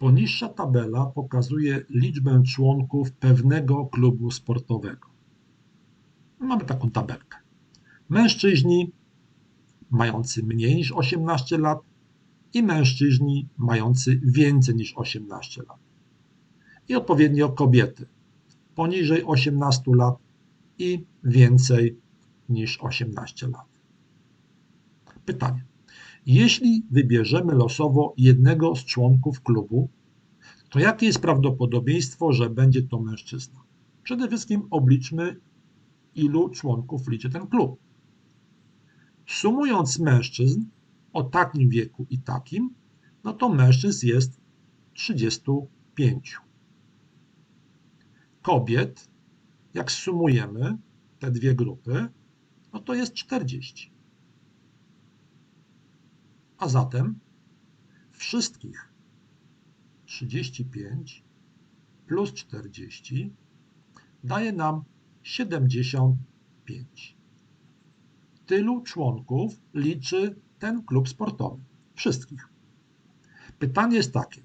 Poniższa tabela pokazuje liczbę członków pewnego klubu sportowego. Mamy taką tabelkę. Mężczyźni mający mniej niż 18 lat i mężczyźni mający więcej niż 18 lat. I odpowiednio kobiety poniżej 18 lat i więcej niż 18 lat. Pytanie. Jeśli wybierzemy losowo jednego z członków klubu, to jakie jest prawdopodobieństwo, że będzie to mężczyzna? Przede wszystkim obliczmy, ilu członków liczy ten klub. Sumując mężczyzn o takim wieku i takim, no to mężczyzn jest 35. Kobiet, jak sumujemy te dwie grupy, no to jest 40. A zatem wszystkich 35 plus 40 daje nam 75. Tylu członków liczy ten klub sportowy. Wszystkich. Pytanie jest takie.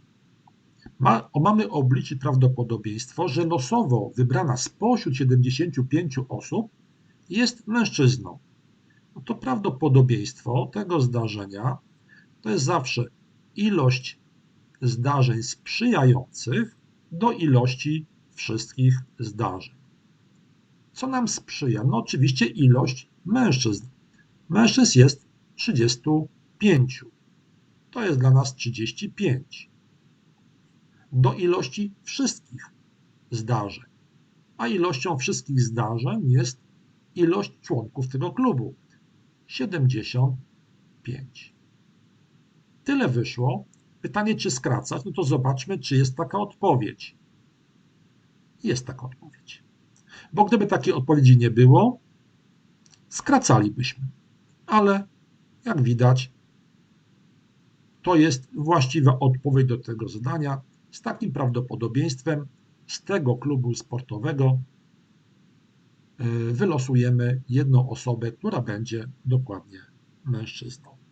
Ma, mamy obliczyć prawdopodobieństwo, że losowo wybrana spośród 75 osób jest mężczyzną. No to prawdopodobieństwo tego zdarzenia to jest zawsze ilość zdarzeń sprzyjających do ilości wszystkich zdarzeń. Co nam sprzyja? No oczywiście ilość mężczyzn. Mężczyzn jest 35. To jest dla nas 35. Do ilości wszystkich zdarzeń. A ilością wszystkich zdarzeń jest ilość członków tego klubu. 75. Tyle wyszło. Pytanie, czy skracać? No to zobaczmy, czy jest taka odpowiedź. Jest taka odpowiedź. Bo gdyby takiej odpowiedzi nie było, skracalibyśmy. Ale jak widać, to jest właściwa odpowiedź do tego zadania. Z takim prawdopodobieństwem z tego klubu sportowego y, wylosujemy jedną osobę, która będzie dokładnie mężczyzną.